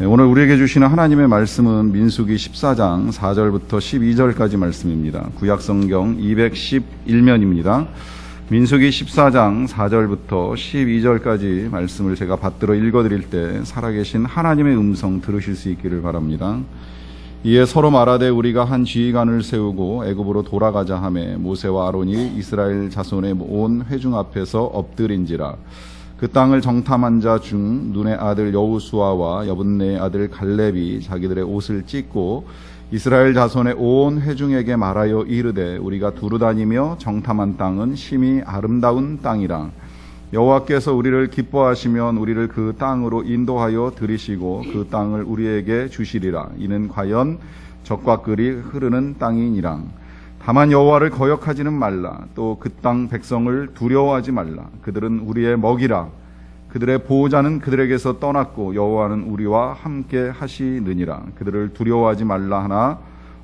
네, 오늘 우리에게 주시는 하나님의 말씀은 민수기 14장 4절부터 12절까지 말씀입니다. 구약 성경 211면입니다. 민수기 14장 4절부터 12절까지 말씀을 제가 받들어 읽어 드릴 때 살아계신 하나님의 음성 들으실 수 있기를 바랍니다. 이에 서로 말하되 우리가 한 지휘관을 세우고 애굽으로 돌아가자 하매 모세와 아론이 이스라엘 자손의 온 회중 앞에서 엎드린지라 그 땅을 정탐한 자 중 눈의 아들 여우수아와 여분네의 아들 갈렙이 자기들의 옷을 찢고 이스라엘 자손의 온 회중에게 말하여 이르되 우리가 두루 다니며 정탐한 땅은 심히 아름다운 땅이라. 여호와께서 우리를 기뻐하시면 우리를 그 땅으로 인도하여 들이시고 그 땅을 우리에게 주시리라. 이는 과연 적과 끌이 흐르는 땅이니라 다만 여호와를 거역하지는 말라. 또 그 땅 백성을 두려워하지 말라. 그들은 우리의 먹이라. 그들의 보호자는 그들에게서 떠났고 여호와는 우리와 함께 하시느니라. 그들을 두려워하지 말라 하나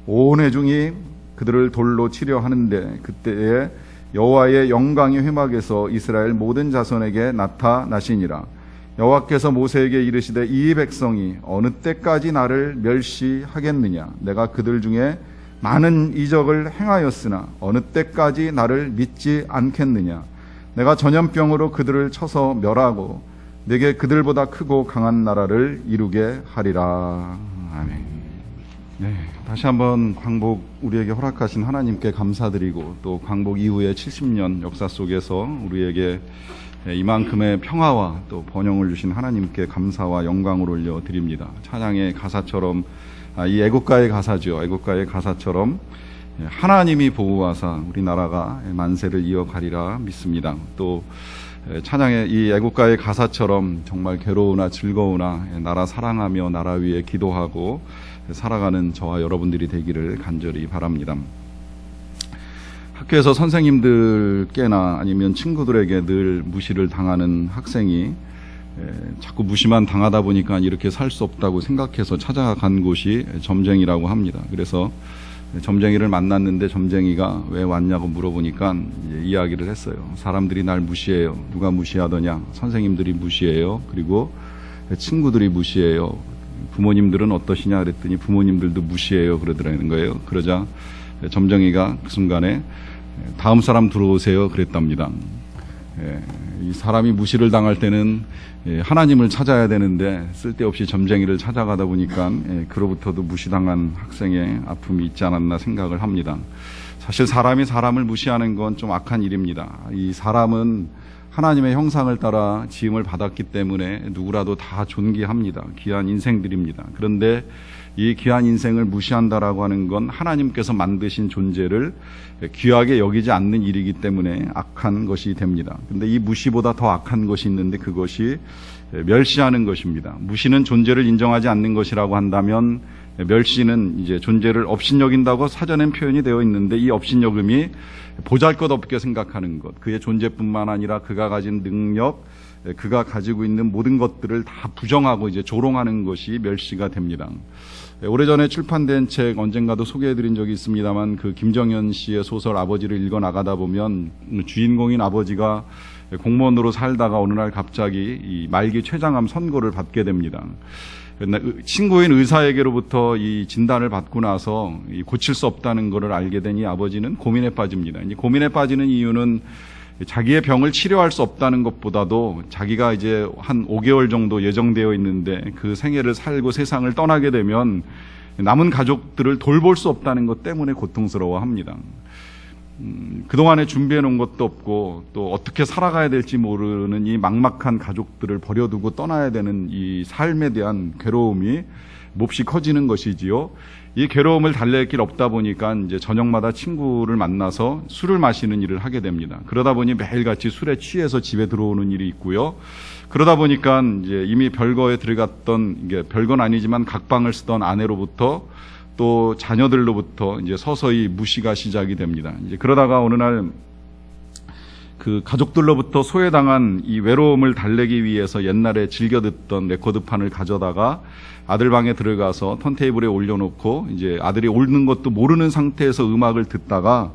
온 회중이 그들을 돌로 치려 하는데 그때에 여호와의 영광이 회막에서 이스라엘 모든 자손에게 나타나시니라. 여호와께서 모세에게 이르시되 이 백성이 어느 때까지 나를 멸시하겠느냐? 내가 그들 중에 많은 이적을 행하였으나 어느 때까지 나를 믿지 않겠느냐 내가 전염병으로 그들을 쳐서 멸하고 내게 그들보다 크고 강한 나라를 이루게 하리라 아멘. 네, 다시 한번 광복 우리에게 허락하신 하나님께 감사드리고 또 광복 이후의 70년 역사 속에서 우리에게 이만큼의 평화와 또 번영을 주신 하나님께 감사와 영광을 올려 드립니다. 찬양의 가사처럼 아, 이 애국가의 가사죠. 애국가의 가사처럼 하나님이 보호하사 우리나라가 만세를 이어가리라 믿습니다. 또 찬양의 이 애국가의 가사처럼 정말 괴로우나 즐거우나 나라 사랑하며 나라 위에 기도하고 살아가는 저와 여러분들이 되기를 간절히 바랍니다. 학교에서 선생님들께나 아니면 친구들에게 늘 무시를 당하는 학생이 자꾸 무시만 당하다 보니까 이렇게 살 수 없다고 생각해서 찾아간 곳이 점쟁이라고 합니다. 그래서 점쟁이를 만났는데 점쟁이가 왜 왔냐고 물어보니까 이야기를 했어요. 사람들이 날 무시해요. 누가 무시하더냐? 선생님들이 무시해요. 그리고 친구들이 무시해요. 부모님들은 어떠시냐 그랬더니 부모님들도 무시해요 그러더라는 거예요. 그러자 점쟁이가 그 순간에 다음 사람 들어오세요 그랬답니다. 예, 이 사람이 무시를 당할 때는 예, 하나님을 찾아야 되는데 쓸데없이 점쟁이를 찾아가다 보니까 예, 그로부터도 무시당한 학생의 아픔이 있지 않았나 생각을 합니다. 사실 사람이 사람을 무시하는 건 좀 악한 일입니다. 이 사람은 하나님의 형상을 따라 지음을 받았기 때문에 누구라도 다 존귀합니다. 귀한 인생들입니다. 그런데 이 귀한 인생을 무시한다라고 하는 건 하나님께서 만드신 존재를 귀하게 여기지 않는 일이기 때문에 악한 것이 됩니다. 근데 이 무시보다 더 악한 것이 있는데 그것이 멸시하는 것입니다. 무시는 존재를 인정하지 않는 것이라고 한다면 멸시는 이제 존재를 업신여긴다고 사전엔 표현이 되어 있는데 이 업신여김이 보잘것없게 생각하는 것, 그의 존재뿐만 아니라 그가 가진 능력, 그가 가지고 있는 모든 것들을 다 부정하고 이제 조롱하는 것이 멸시가 됩니다. 오래전에 출판된 책 언젠가도 소개해드린 적이 있습니다만 그 김정현 씨의 소설 아버지를 읽어 나가다 보면 주인공인 아버지가 공무원으로 살다가 어느 날 갑자기 이 말기 췌장암 선고를 받게 됩니다. 친구인 의사에게로부터 이 진단을 받고 나서 고칠 수 없다는 것을 알게 되니 아버지는 고민에 빠집니다. 이제 고민에 빠지는 이유는 자기의 병을 치료할 수 없다는 것보다도 자기가 이제 한 5개월 정도 예정되어 있는데 그 생애를 살고 세상을 떠나게 되면 남은 가족들을 돌볼 수 없다는 것 때문에 고통스러워 합니다. 음, 그동안에 준비해 놓은 것도 없고 또 어떻게 살아가야 될지 모르는 이 막막한 가족들을 버려두고 떠나야 되는 이 삶에 대한 괴로움이 몹시 커지는 것이지요. 이 괴로움을 달랠 길 없다 보니까 이제 저녁마다 친구를 만나서 술을 마시는 일을 하게 됩니다. 그러다 보니 매일같이 술에 취해서 집에 들어오는 일이 있고요. 그러다 보니까 이제 이미 별거에 들어갔던 이게 별건 아니지만 각방을 쓰던 아내로부터 또 자녀들로부터 이제 서서히 무시가 시작이 됩니다. 이제 그러다가 어느 날 그 가족들로부터 소외당한 이 외로움을 달래기 위해서 옛날에 즐겨 듣던 레코드판을 가져다가 아들 방에 들어가서 턴테이블에 올려놓고 이제 아들이 옳는 것도 모르는 상태에서 음악을 듣다가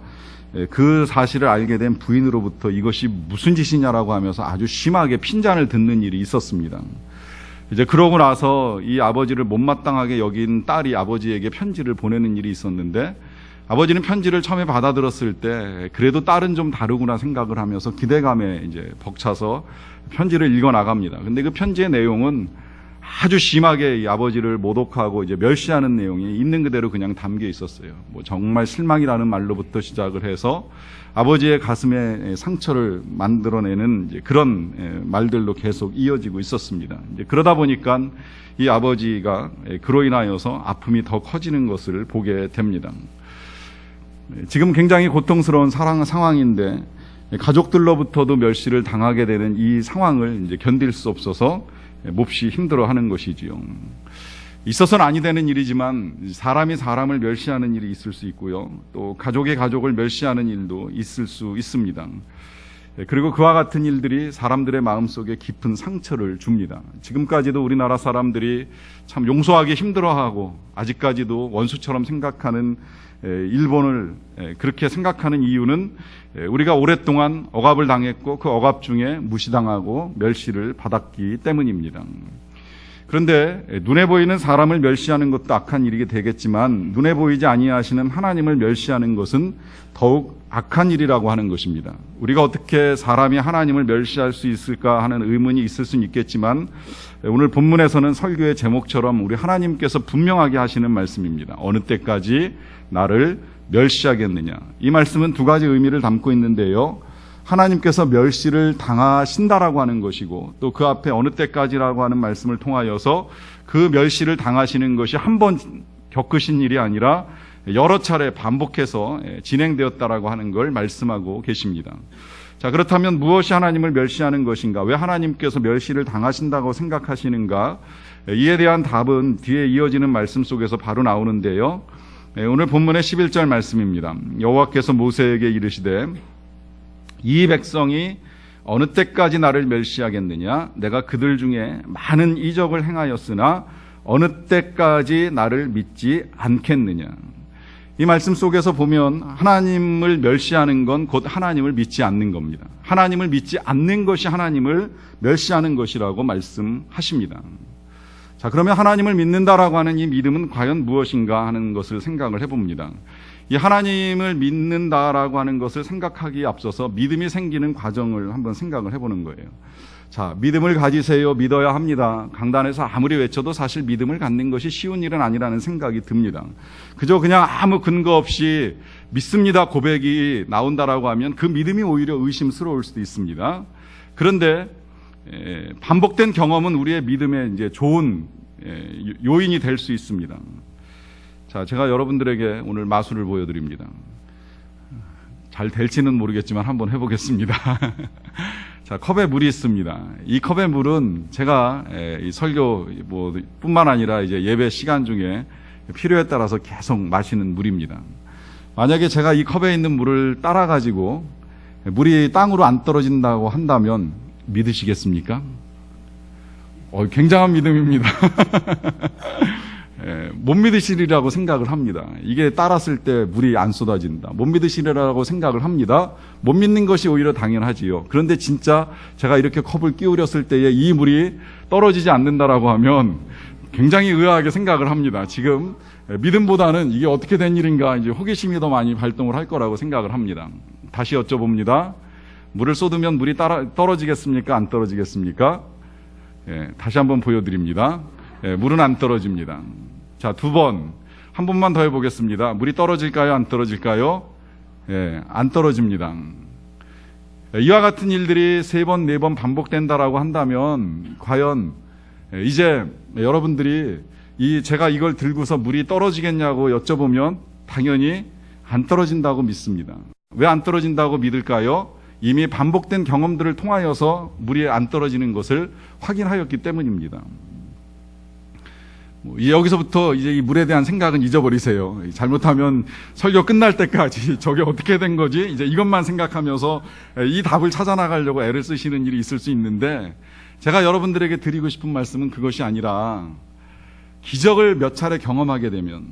그 사실을 알게 된 부인으로부터 이것이 무슨 짓이냐라고 하면서 아주 심하게 핀잔을 듣는 일이 있었습니다. 이제 그러고 나서 이 아버지를 못마땅하게 여긴 딸이 아버지에게 편지를 보내는 일이 있었는데 아버지는 편지를 처음에 받아들었을 때 그래도 딸은 좀 다르구나 생각을 하면서 기대감에 이제 벅차서 편지를 읽어 나갑니다. 근데 그 편지의 내용은 아주 심하게 이 아버지를 모독하고 이제 멸시하는 내용이 있는 그대로 그냥 담겨 있었어요. 뭐 정말 실망이라는 말로부터 시작을 해서 아버지의 가슴에 상처를 만들어내는 그런 예, 말들로 계속 이어지고 있었습니다. 그러다 보니까 이 아버지가 예, 그로 인하여서 아픔이 더 커지는 것을 보게 됩니다. 예, 지금 굉장히 고통스러운 사랑 상황인데 가족들로부터도 멸시를 당하게 되는 이 상황을 이제 견딜 수 없어서 몹시 힘들어하는 것이지요. 있어서는 아니 되는 일이지만 사람이 사람을 멸시하는 일이 있을 수 있고요. 또 가족이 가족을 멸시하는 일도 있을 수 있습니다. 예, 그리고 그와 같은 일들이 사람들의 마음속에 깊은 상처를 줍니다. 지금까지도 우리나라 사람들이 참 용서하기 힘들어하고 아직까지도 원수처럼 생각하는 에, 일본을 에, 그렇게 생각하는 이유는 에, 우리가 오랫동안 억압을 당했고 그 억압 중에 무시당하고 멸시를 받았기 때문입니다. 그런데 눈에 보이는 사람을 멸시하는 것도 악한 일이 되겠지만 눈에 보이지 아니하시는 하나님을 멸시하는 것은 더욱 악한 일이라고 하는 것입니다. 우리가 어떻게 사람이 하나님을 멸시할 수 있을까 하는 의문이 있을 수는 있겠지만 오늘 본문에서는 설교의 제목처럼 우리 하나님께서 분명하게 하시는 말씀입니다. 어느 때까지 나를 멸시하겠느냐. 이 말씀은 두 가지 의미를 담고 있는데요. 하나님께서 멸시를 당하신다라고 하는 것이고 또 그 앞에 어느 때까지라고 하는 말씀을 통하여서 그 멸시를 당하시는 것이 한 번 겪으신 일이 아니라 여러 차례 반복해서 예, 진행되었다라고 하는 걸 말씀하고 계십니다. 자, 그렇다면 무엇이 하나님을 멸시하는 것인가? 왜 하나님께서 멸시를 당하신다고 생각하시는가? 예, 이에 대한 답은 뒤에 이어지는 말씀 속에서 바로 나오는데요. 예, 오늘 본문의 11절 말씀입니다. 여호와께서 모세에게 이르시되 이 백성이 어느 때까지 나를 멸시하겠느냐? 내가 그들 중에 많은 이적을 행하였으나 어느 때까지 나를 믿지 않겠느냐? 이 말씀 속에서 보면 하나님을 멸시하는 건 곧 하나님을 믿지 않는 겁니다. 하나님을 믿지 않는 것이 하나님을 멸시하는 것이라고 말씀하십니다. 자, 그러면 하나님을 믿는다라고 하는 이 믿음은 과연 무엇인가 하는 것을 생각을 해봅니다. 이 하나님을 믿는다라고 하는 것을 생각하기에 앞서서 믿음이 생기는 과정을 한번 생각을 해보는 거예요. 자, 믿음을 가지세요. 믿어야 합니다. 강단에서 아무리 외쳐도 사실 믿음을 갖는 것이 쉬운 일은 아니라는 생각이 듭니다. 그저 그냥 아무 근거 없이 믿습니다 고백이 나온다라고 하면 그 믿음이 오히려 의심스러울 수도 있습니다. 그런데 에, 반복된 경험은 우리의 믿음에 이제 좋은 에, 요인이 될 수 있습니다. 자, 제가 여러분들에게 오늘 마술을 보여드립니다. 잘 될지는 모르겠지만 한번 해보겠습니다. 자, 컵에 물이 있습니다. 이 컵의 물은 제가 에, 이 설교 뭐 뿐만 아니라 이제 예배 시간 중에 필요에 따라서 계속 마시는 물입니다. 만약에 제가 이 컵에 있는 물을 따라 가지고 물이 땅으로 안 떨어진다고 한다면 믿으시겠습니까? 어, 굉장한 믿음입니다. 예, 못 믿으시리라고 생각을 합니다. 이게 따랐을 때 물이 안 쏟아진다. 못 믿으시리라고 생각을 합니다. 못 믿는 것이 오히려 당연하지요. 그런데 진짜 제가 이렇게 컵을 끼우렸을 때에 이 물이 떨어지지 않는다라고 하면 굉장히 의아하게 생각을 합니다. 지금 믿음보다는 이게 어떻게 된 일인가 이제 호기심이 더 많이 발동을 할 거라고 생각을 합니다. 다시 여쭤봅니다. 물을 쏟으면 물이 따라, 떨어지겠습니까? 안 떨어지겠습니까? 예, 다시 한번 보여드립니다. 예, 물은 안 떨어집니다. 자, 두 번. 한 번만 더 해보겠습니다. 물이 떨어질까요? 안 떨어질까요? 예, 안 떨어집니다. 예, 이와 같은 일들이 세 번, 네 번 반복된다라고 한다면, 과연, 예, 이제 여러분들이 이, 제가 이걸 들고서 물이 떨어지겠냐고 여쭤보면, 당연히 안 떨어진다고 믿습니다. 왜 안 떨어진다고 믿을까요? 이미 반복된 경험들을 통하여서 물이 안 떨어지는 것을 확인하였기 때문입니다. 뭐 여기서부터 이제 이 물에 대한 생각은 잊어버리세요. 잘못하면 설교 끝날 때까지 저게 어떻게 된 거지? 이제 이것만 생각하면서 이 답을 찾아 나가려고 애를 쓰시는 일이 있을 수 있는데 제가 여러분들에게 드리고 싶은 말씀은 그것이 아니라 기적을 몇 차례 경험하게 되면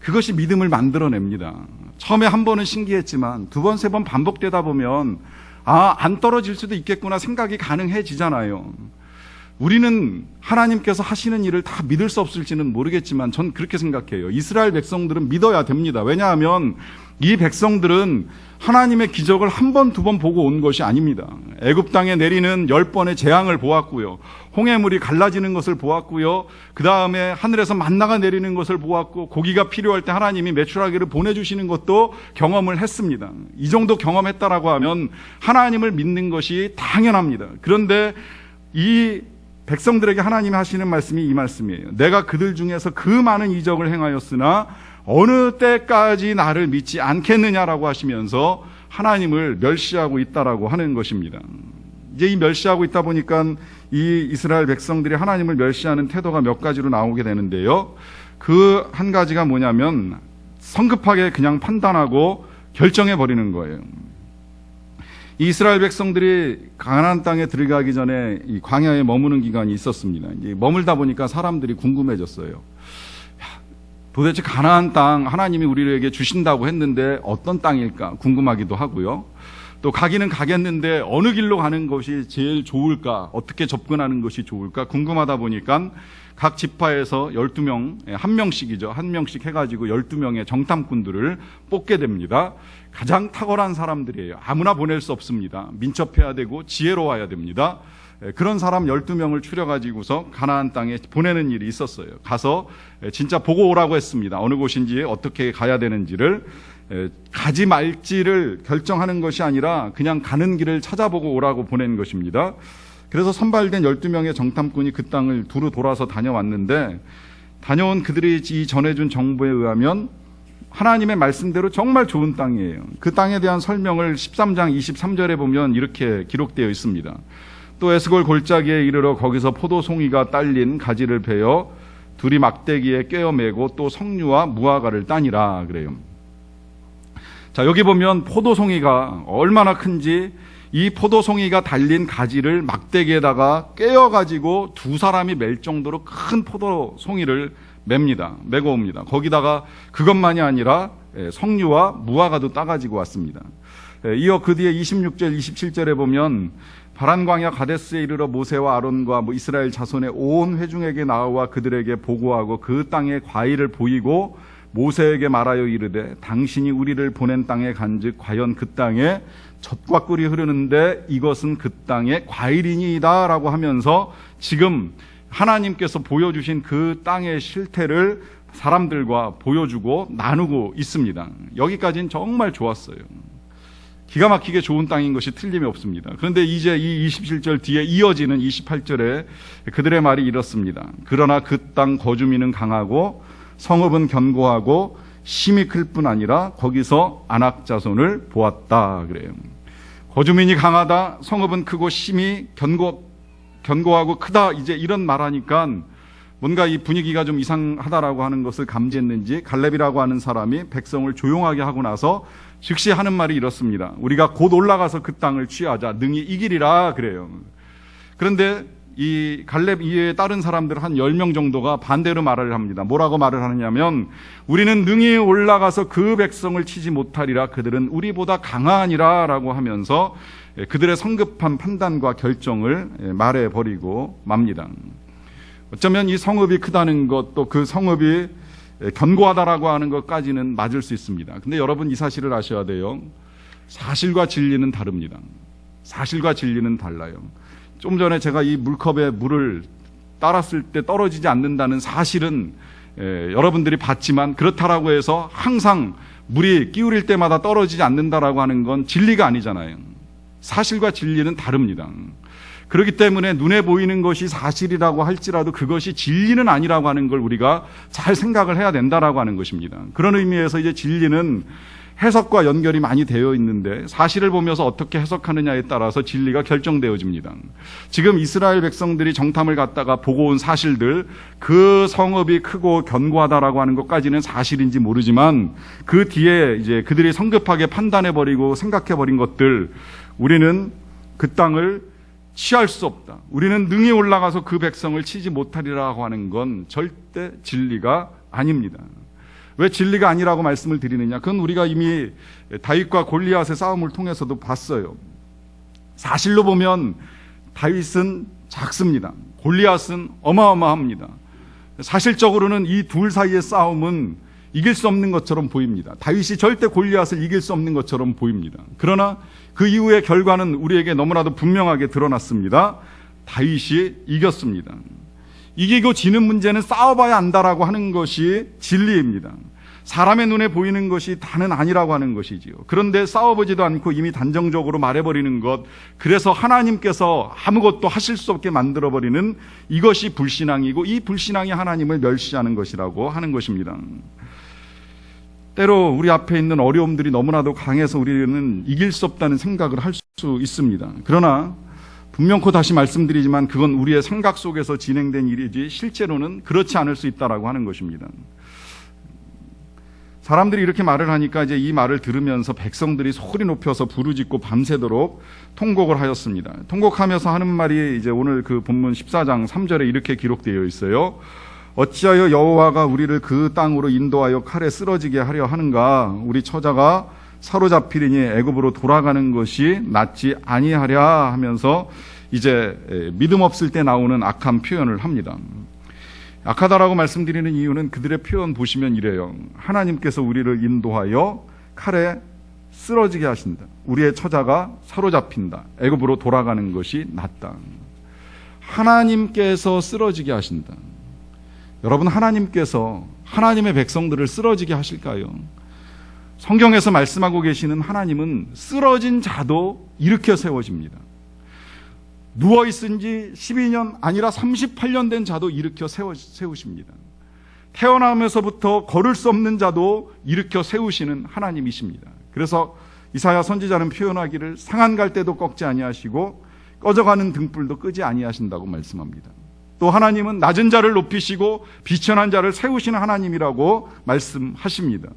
그것이 믿음을 만들어냅니다. 처음에 한 번은 신기했지만 두 번, 세 번 반복되다 보면 아, 안 떨어질 수도 있겠구나 생각이 가능해지잖아요. 우리는 하나님께서 하시는 일을 다 믿을 수 없을지는 모르겠지만 전 그렇게 생각해요. 이스라엘 백성들은 믿어야 됩니다. 왜냐하면 이 백성들은 하나님의 기적을 한 번, 두 번 보고 온 것이 아닙니다. 애굽 땅에 내리는 열 번의 재앙을 보았고요. 홍해물이 갈라지는 것을 보았고요. 그 다음에 하늘에서 만나가 내리는 것을 보았고 고기가 필요할 때 하나님이 메추라기를 보내주시는 것도 경험을 했습니다. 이 정도 경험했다라고 하면 하나님을 믿는 것이 당연합니다. 그런데 이 백성들에게 하나님이 하시는 말씀이 이 말씀이에요. 내가 그들 중에서 그 많은 이적을 행하였으나 어느 때까지 나를 믿지 않겠느냐라고 하시면서 하나님을 멸시하고 있다라고 하는 것입니다. 이제 이 멸시하고 있다 보니까 이 이스라엘 백성들이 하나님을 멸시하는 태도가 몇 가지로 나오게 되는데요. 그 한 가지가 뭐냐면 성급하게 그냥 판단하고 결정해 버리는 거예요. 이 이스라엘 백성들이 가나안 땅에 들어가기 전에 이 광야에 머무는 기간이 있었습니다. 머물다 보니까 사람들이 궁금해졌어요. 야, 도대체 가나안 땅 하나님이 우리에게 주신다고 했는데 어떤 땅일까 궁금하기도 하고요. 또 가기는 가겠는데 어느 길로 가는 것이 제일 좋을까? 어떻게 접근하는 것이 좋을까? 궁금하다 보니까 각 지파에서 12명, 예, 한 명씩이죠. 한 명씩 해가지고 12명의 정탐꾼들을 뽑게 됩니다. 가장 탁월한 사람들이에요. 아무나 보낼 수 없습니다. 민첩해야 되고 지혜로워야 됩니다. 예, 그런 사람 12명을 추려가지고서 가나안 땅에 보내는 일이 있었어요. 가서 예, 진짜 보고 오라고 했습니다. 어느 곳인지 어떻게 가야 되는지를 에, 가지 말지를 결정하는 것이 아니라 그냥 가는 길을 찾아보고 오라고 보낸 것입니다. 그래서 선발된 12명의 정탐꾼이 그 땅을 두루 돌아서 다녀왔는데 다녀온 그들이 이 전해준 정보에 의하면 하나님의 말씀대로 정말 좋은 땅이에요. 그 땅에 대한 설명을 13장 23절에 보면 이렇게 기록되어 있습니다. 또 에스골 골짜기에 이르러 거기서 포도송이가 딸린 가지를 베어 둘이 막대기에 꿰어매고 또 석류와 무화과를 따니라 그래요. 자, 여기 보면 포도송이가 얼마나 큰지 이 포도송이가 달린 가지를 막대기에다가 꿰어가지고 두 사람이 멜 정도로 큰 포도송이를 맵니다. 메고 옵니다. 거기다가 그것만이 아니라 예, 석류와 무화과도 따가지고 왔습니다. 예, 이어 그 뒤에 26절, 27절에 보면 바란광야 가데스에 이르러 모세와 아론과 뭐 이스라엘 자손의 온 회중에게 나와 그들에게 보고하고 그 땅의 과일을 보이고 모세에게 말하여 이르되 당신이 우리를 보낸 땅에 간즉 과연 그 땅에 젖과 꿀이 흐르는데 이것은 그 땅의 과일이니이다라고 하면서 지금 하나님께서 보여주신 그 땅의 실태를 사람들과 보여주고 나누고 있습니다. 여기까지는 정말 좋았어요. 기가 막히게 좋은 땅인 것이 틀림이 없습니다. 그런데 이제 이 27절 뒤에 이어지는 28절에 그들의 말이 이렇습니다. 그러나 그 땅 거주민은 강하고 성읍은 견고하고 힘이 클 뿐 아니라 거기서 안악자손을 보았다 그래요. 거주민이 강하다, 성읍은 크고 힘이 견고 견고하고 크다 이제 이런 말하니까 뭔가 이 분위기가 좀 이상하다라고 하는 것을 감지했는지 갈렙이라고 하는 사람이 백성을 조용하게 하고 나서 즉시 하는 말이 이렇습니다. 우리가 곧 올라가서 그 땅을 취하자 능히 이기리라 그래요. 그런데 이 갈렙 이외에 다른 사람들 한 10명 정도가 반대로 말을 합니다. 뭐라고 말을 하느냐면 우리는 능히 올라가서 그 백성을 치지 못하리라 그들은 우리보다 강하니라 라고 하면서 그들의 성급한 판단과 결정을 말해 버리고 맙니다. 어쩌면 이 성읍이 크다는 것 또 그 성읍이 견고하다라고 하는 것까지는 맞을 수 있습니다. 근데 여러분 이 사실을 아셔야 돼요. 사실과 진리는 다릅니다. 사실과 진리는 달라요. 좀 전에 제가 이 물컵에 물을 따랐을 때 떨어지지 않는다는 사실은 에, 여러분들이 봤지만 그렇다라고 해서 항상 물이 끼울일 때마다 떨어지지 않는다라고 하는 건 진리가 아니잖아요. 사실과 진리는 다릅니다. 그렇기 때문에 눈에 보이는 것이 사실이라고 할지라도 그것이 진리는 아니라고 하는 걸 우리가 잘 생각을 해야 된다라고 하는 것입니다. 그런 의미에서 이제 진리는 해석과 연결이 많이 되어 있는데 사실을 보면서 어떻게 해석하느냐에 따라서 진리가 결정되어집니다. 지금 이스라엘 백성들이 정탐을 갔다가 보고 온 사실들 그 성읍이 크고 견고하다라고 하는 것까지는 사실인지 모르지만 그 뒤에 이제 그들이 성급하게 판단해 버리고 생각해 버린 것들 우리는 그 땅을 취할 수 없다. 우리는 능히 올라가서 그 백성을 치지 못하리라고 하는 건 절대 진리가 아닙니다. 왜 진리가 아니라고 말씀을 드리느냐? 그건 우리가 이미 다윗과 골리앗의 싸움을 통해서도 봤어요. 사실로 보면 다윗은 작습니다. 골리앗은 어마어마합니다. 사실적으로는 이 둘 사이의 싸움은 이길 수 없는 것처럼 보입니다. 다윗이 절대 골리앗을 이길 수 없는 것처럼 보입니다. 그러나 그 이후의 결과는 우리에게 너무나도 분명하게 드러났습니다. 다윗이 이겼습니다. 이기고 지는 문제는 싸워봐야 안다라고 하는 것이 진리입니다. 사람의 눈에 보이는 것이 다는 아니라고 하는 것이지요. 그런데 싸워보지도 않고 이미 단정적으로 말해버리는 것, 그래서 하나님께서 아무것도 하실 수 없게 만들어버리는 이것이 불신앙이고 이 불신앙이 하나님을 멸시하는 것이라고 하는 것입니다. 때로 우리 앞에 있는 어려움들이 너무나도 강해서 우리는 이길 수 없다는 생각을 할 수 있습니다. 그러나 분명코 다시 말씀드리지만 그건 우리의 생각 속에서 진행된 일이지 실제로는 그렇지 않을 수 있다라고 하는 것입니다. 사람들이 이렇게 말을 하니까 이제 이 말을 들으면서 백성들이 소리 높여서 부르짖고 밤새도록 통곡을 하였습니다. 통곡하면서 하는 말이 이제 오늘 그 본문 14장 3절에 이렇게 기록되어 있어요. 어찌하여 여호와가 우리를 그 땅으로 인도하여 칼에 쓰러지게 하려 하는가? 우리 처자가 사로잡히리니 애굽으로 돌아가는 것이 낫지 아니하랴 하면서 이제 믿음 없을 때 나오는 악한 표현을 합니다. 악하다라고 말씀드리는 이유는 그들의 표현 보시면 이래요. 하나님께서 우리를 인도하여 칼에 쓰러지게 하신다. 우리의 처자가 사로잡힌다. 애굽으로 돌아가는 것이 낫다. 하나님께서 쓰러지게 하신다. 여러분 하나님께서 하나님의 백성들을 쓰러지게 하실까요? 성경에서 말씀하고 계시는 하나님은 쓰러진 자도 일으켜 세워집니다. 누워 있은 지 12년 아니라 38년 된 자도 일으켜 세워, 세우십니다. 태어나면서부터 걸을 수 없는 자도 일으켜 세우시는 하나님이십니다. 그래서 이사야 선지자는 표현하기를 상한 갈 때도 꺾지 아니하시고 꺼져가는 등불도 끄지 아니하신다고 말씀합니다. 또 하나님은 낮은 자를 높이시고 비천한 자를 세우시는 하나님이라고 말씀하십니다.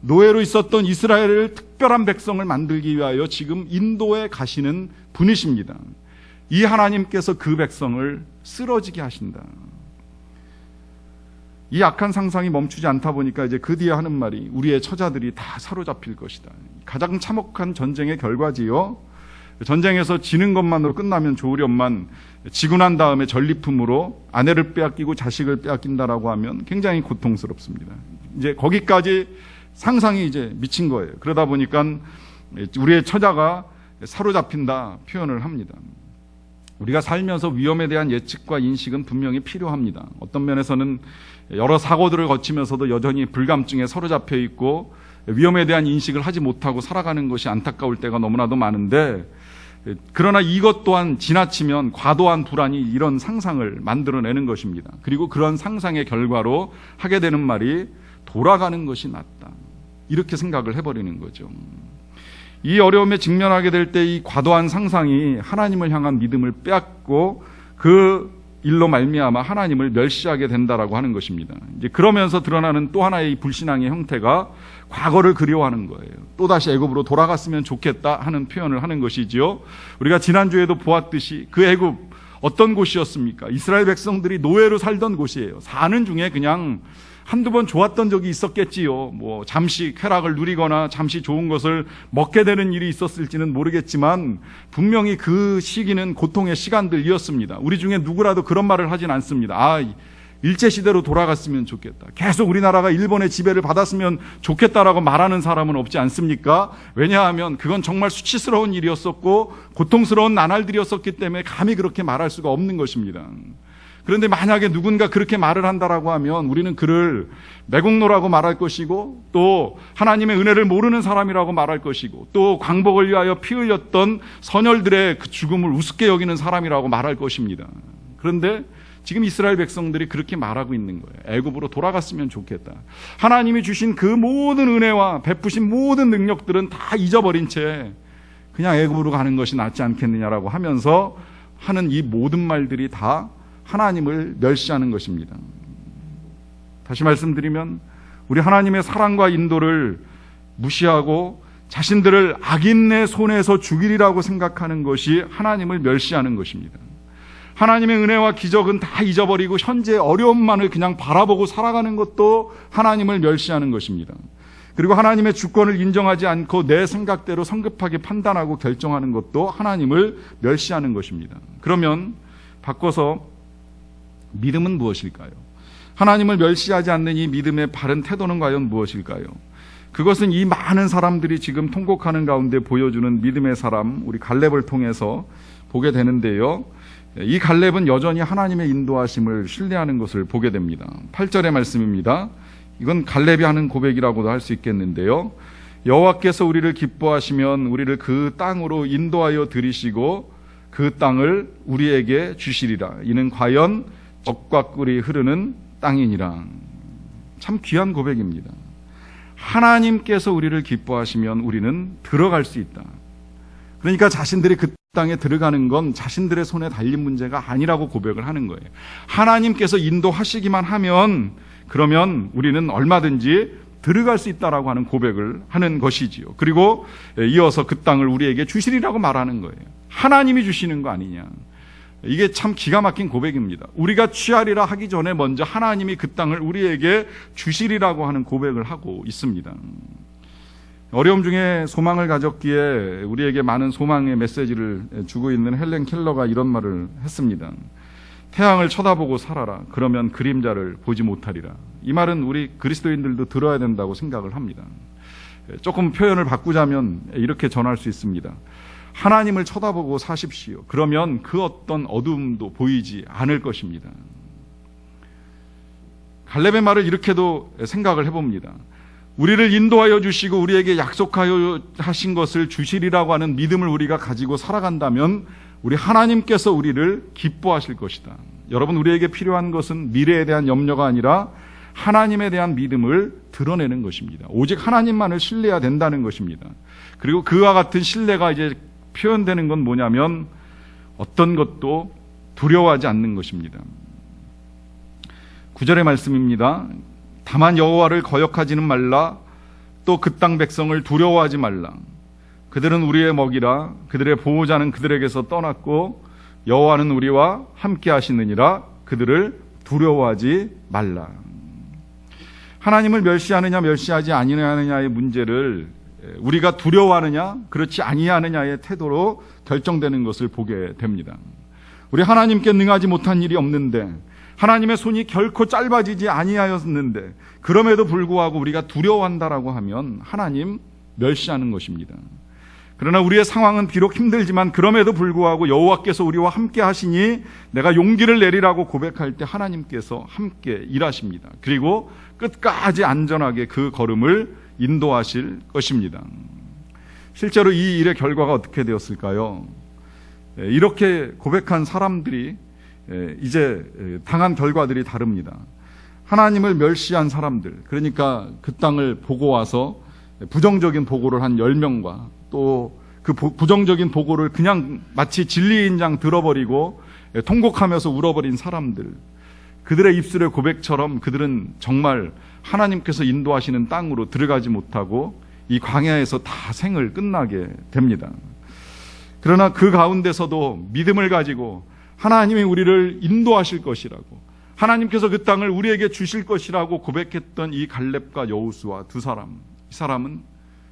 노예로 있었던 이스라엘을 특별한 백성을 만들기 위하여 지금 인도에 가시는 분이십니다. 이 하나님께서 그 백성을 쓰러지게 하신다. 이 악한 상상이 멈추지 않다 보니까 이제 그 뒤에 하는 말이 우리의 처자들이 다 사로잡힐 것이다. 가장 참혹한 전쟁의 결과지요. 전쟁에서 지는 것만으로 끝나면 좋으련만 지고 난 다음에 전리품으로 아내를 빼앗기고 자식을 빼앗긴다라고 하면 굉장히 고통스럽습니다. 이제 거기까지 상상이 이제 미친 거예요. 그러다 보니까 우리의 처자가 사로잡힌다 표현을 합니다. 우리가 살면서 위험에 대한 예측과 인식은 분명히 필요합니다. 어떤 면에서는 여러 사고들을 거치면서도 여전히 불감증에 사로잡혀 있고 위험에 대한 인식을 하지 못하고 살아가는 것이 안타까울 때가 너무나도 많은데 그러나 이것 또한 지나치면 과도한 불안이 이런 상상을 만들어내는 것입니다. 그리고 그런 상상의 결과로 하게 되는 말이 돌아가는 것이 낫다. 이렇게 생각을 해버리는 거죠. 이 어려움에 직면하게 될 때 이 과도한 상상이 하나님을 향한 믿음을 빼앗고 그 일로 말미암아 하나님을 멸시하게 된다라고 하는 것입니다. 이제 그러면서 드러나는 또 하나의 불신앙의 형태가 과거를 그리워하는 거예요. 또 다시 애굽으로 돌아갔으면 좋겠다 하는 표현을 하는 것이지요. 우리가 지난주에도 보았듯이 그 애굽 어떤 곳이었습니까? 이스라엘 백성들이 노예로 살던 곳이에요. 사는 중에 그냥 한두 번 좋았던 적이 있었겠지요. 뭐, 잠시 쾌락을 누리거나 잠시 좋은 것을 먹게 되는 일이 있었을지는 모르겠지만, 분명히 그 시기는 고통의 시간들이었습니다. 우리 중에 누구라도 그런 말을 하진 않습니다. 아, 일제 시대로 돌아갔으면 좋겠다. 계속 우리나라가 일본의 지배를 받았으면 좋겠다라고 말하는 사람은 없지 않습니까? 왜냐하면 그건 정말 수치스러운 일이었었고, 고통스러운 나날들이었었기 때문에 감히 그렇게 말할 수가 없는 것입니다. 그런데 만약에 누군가 그렇게 말을 한다라고 하면 우리는 그를 매국노라고 말할 것이고 또 하나님의 은혜를 모르는 사람이라고 말할 것이고 또 광복을 위하여 피 흘렸던 선열들의 그 죽음을 우습게 여기는 사람이라고 말할 것입니다. 그런데 지금 이스라엘 백성들이 그렇게 말하고 있는 거예요. 애굽으로 돌아갔으면 좋겠다. 하나님이 주신 그 모든 은혜와 베푸신 모든 능력들은 다 잊어버린 채 그냥 애굽으로 가는 것이 낫지 않겠느냐라고 하면서 하는 이 모든 말들이 다 하나님을 멸시하는 것입니다. 다시 말씀드리면 우리 하나님의 사랑과 인도를 무시하고 자신들을 악인의 손에서 죽이리라고 생각하는 것이 하나님을 멸시하는 것입니다. 하나님의 은혜와 기적은 다 잊어버리고 현재 어려움만을 그냥 바라보고 살아가는 것도 하나님을 멸시하는 것입니다. 그리고 하나님의 주권을 인정하지 않고 내 생각대로 성급하게 판단하고 결정하는 것도 하나님을 멸시하는 것입니다. 그러면 바꿔서 믿음은 무엇일까요? 하나님을 멸시하지 않는 이 믿음의 바른 태도는 과연 무엇일까요? 그것은 이 많은 사람들이 지금 통곡하는 가운데 보여주는 믿음의 사람, 우리 갈렙을 통해서 보게 되는데요. 이 갈렙은 여전히 하나님의 인도하심을 신뢰하는 것을 보게 됩니다. 8절의 말씀입니다. 이건 갈렙이 하는 고백이라고도 할 수 있겠는데요. 여호와께서 우리를 기뻐하시면 우리를 그 땅으로 인도하여 들이시고 그 땅을 우리에게 주시리라. 이는 과연 적과 꿀이 흐르는 땅이니라. 참 귀한 고백입니다. 하나님께서 우리를 기뻐하시면 우리는 들어갈 수 있다. 그러니까 자신들이 그 땅에 들어가는 건 자신들의 손에 달린 문제가 아니라고 고백을 하는 거예요. 하나님께서 인도하시기만 하면 그러면 우리는 얼마든지 들어갈 수 있다라고 하는 고백을 하는 것이지요. 그리고 이어서 그 땅을 우리에게 주시리라고 말하는 거예요. 하나님이 주시는 거 아니냐. 이게 참 기가 막힌 고백입니다. 우리가 취하리라 하기 전에 먼저 하나님이 그 땅을 우리에게 주시리라고 하는 고백을 하고 있습니다. 어려움 중에 소망을 가졌기에 우리에게 많은 소망의 메시지를 주고 있는 헬렌 켈러가 이런 말을 했습니다. 태양을 쳐다보고 살아라. 그러면 그림자를 보지 못하리라. 이 말은 우리 그리스도인들도 들어야 된다고 생각을 합니다. 조금 표현을 바꾸자면 이렇게 전할 수 있습니다. 하나님을 쳐다보고 사십시오. 그러면 그 어떤 어둠도 보이지 않을 것입니다. 갈렙의 말을 이렇게도 생각을 해봅니다. 우리를 인도하여 주시고 우리에게 약속하여 하신 것을 주시리라고 하는 믿음을 우리가 가지고 살아간다면 우리 하나님께서 우리를 기뻐하실 것이다. 여러분, 우리에게 필요한 것은 미래에 대한 염려가 아니라 하나님에 대한 믿음을 드러내는 것입니다. 오직 하나님만을 신뢰해야 된다는 것입니다. 그리고 그와 같은 신뢰가 이제 표현되는 건 뭐냐면 어떤 것도 두려워하지 않는 것입니다. 구절의 말씀입니다. 다만 여호와를 거역하지는 말라 또 그 땅 백성을 두려워하지 말라. 그들은 우리의 먹이라 그들의 보호자는 그들에게서 떠났고 여호와는 우리와 함께 하시느니라 그들을 두려워하지 말라. 하나님을 멸시하느냐 멸시하지 아니하느냐의 문제를 우리가 두려워하느냐 그렇지 아니하느냐의 태도로 결정되는 것을 보게 됩니다. 우리 하나님께 능하지 못한 일이 없는데 하나님의 손이 결코 짧아지지 아니하였는데 그럼에도 불구하고 우리가 두려워한다라고 하면 하나님 멸시하는 것입니다. 그러나 우리의 상황은 비록 힘들지만 그럼에도 불구하고 여호와께서 우리와 함께 하시니 내가 용기를 내리라고 고백할 때 하나님께서 함께 일하십니다. 그리고 끝까지 안전하게 그 걸음을 인도하실 것입니다. 실제로 이 일의 결과가 어떻게 되었을까요? 이렇게 고백한 사람들이 이제 당한 결과들이 다릅니다. 하나님을 멸시한 사람들, 그러니까 그 땅을 보고 와서 부정적인 보고를 한 10명과 또 그 부정적인 보고를 그냥 마치 진리인 장 들어버리고 통곡하면서 울어버린 사람들, 그들의 입술의 고백처럼 그들은 정말 하나님께서 인도하시는 땅으로 들어가지 못하고 이 광야에서 다 생을 끝나게 됩니다. 그러나 그 가운데서도 믿음을 가지고 하나님이 우리를 인도하실 것이라고 하나님께서 그 땅을 우리에게 주실 것이라고 고백했던 이 갈렙과 여우수와 두 사람 이 사람은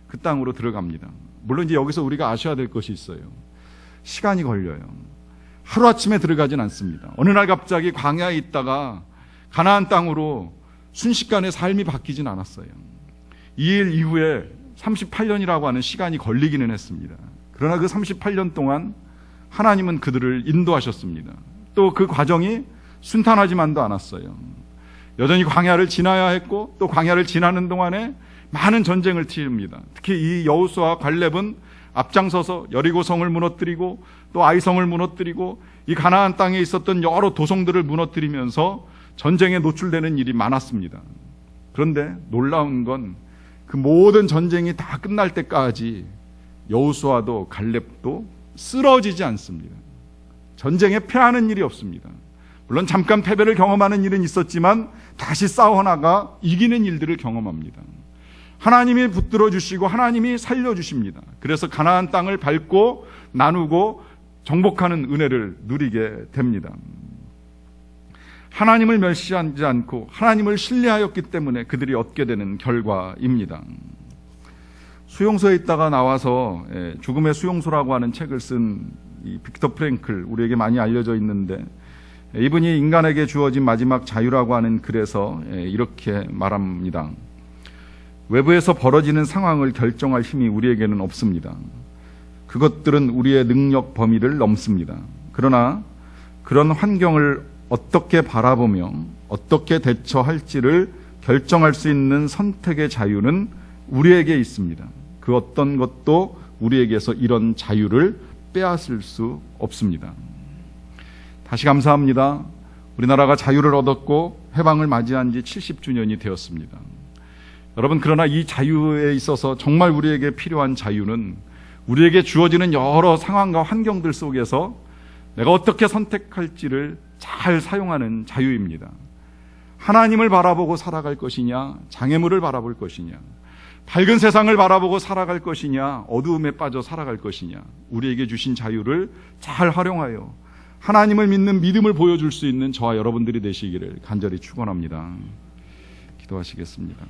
그 땅으로 들어갑니다. 물론 이제 여기서 우리가 아셔야 될 것이 있어요. 시간이 걸려요. 하루아침에 들어가진 않습니다. 어느 날 갑자기 광야에 있다가 가나안 땅으로 순식간에 삶이 바뀌진 않았어요. 이 일 이후에 38년이라고 하는 시간이 걸리기는 했습니다. 그러나 그 38년 동안 하나님은 그들을 인도하셨습니다. 또 그 과정이 순탄하지만도 않았어요. 여전히 광야를 지나야 했고 또 광야를 지나는 동안에 많은 전쟁을 치릅니다. 특히 이 여우수와 갈렙은 앞장서서 여리고성을 무너뜨리고 또 아이성을 무너뜨리고 이 가나안 땅에 있었던 여러 도성들을 무너뜨리면서 전쟁에 노출되는 일이 많았습니다. 그런데 놀라운 건 그 모든 전쟁이 다 끝날 때까지 여우수와도 갈렙도 쓰러지지 않습니다. 전쟁에 패하는 일이 없습니다. 물론 잠깐 패배를 경험하는 일은 있었지만 다시 싸워나가 이기는 일들을 경험합니다. 하나님이 붙들어 주시고 하나님이 살려 주십니다. 그래서 가나안 땅을 밟고 나누고 정복하는 은혜를 누리게 됩니다. 하나님을 멸시하지 않고 하나님을 신뢰하였기 때문에 그들이 얻게 되는 결과입니다. 수용소에 있다가 나와서 죽음의 수용소라고 하는 책을 쓴이 빅터 프랭클 우리에게 많이 알려져 있는데 이분이 인간에게 주어진 마지막 자유라고 하는 글에서 예, 이렇게 말합니다. 외부에서 벌어지는 상황을 결정할 힘이 우리에게는 없습니다. 그것들은 우리의 능력 범위를 넘습니다. 그러나 그런 환경을 어떻게 바라보며 어떻게 대처할지를 결정할 수 있는 선택의 자유는 우리에게 있습니다. 그 어떤 것도 우리에게서 이런 자유를 빼앗을 수 없습니다. 다시 감사합니다. 우리나라가 자유를 얻었고 해방을 맞이한 지 70주년이 되었습니다. 여러분, 그러나 이 자유에 있어서 정말 우리에게 필요한 자유는 우리에게 주어지는 여러 상황과 환경들 속에서 내가 어떻게 선택할지를 잘 사용하는 자유입니다. 하나님을 바라보고 살아갈 것이냐, 장애물을 바라볼 것이냐, 밝은 세상을 바라보고 살아갈 것이냐, 어두움에 빠져 살아갈 것이냐, 우리에게 주신 자유를 잘 활용하여 하나님을 믿는 믿음을 보여줄 수 있는 저와 여러분들이 되시기를 간절히 축원합니다. 기도하시겠습니다.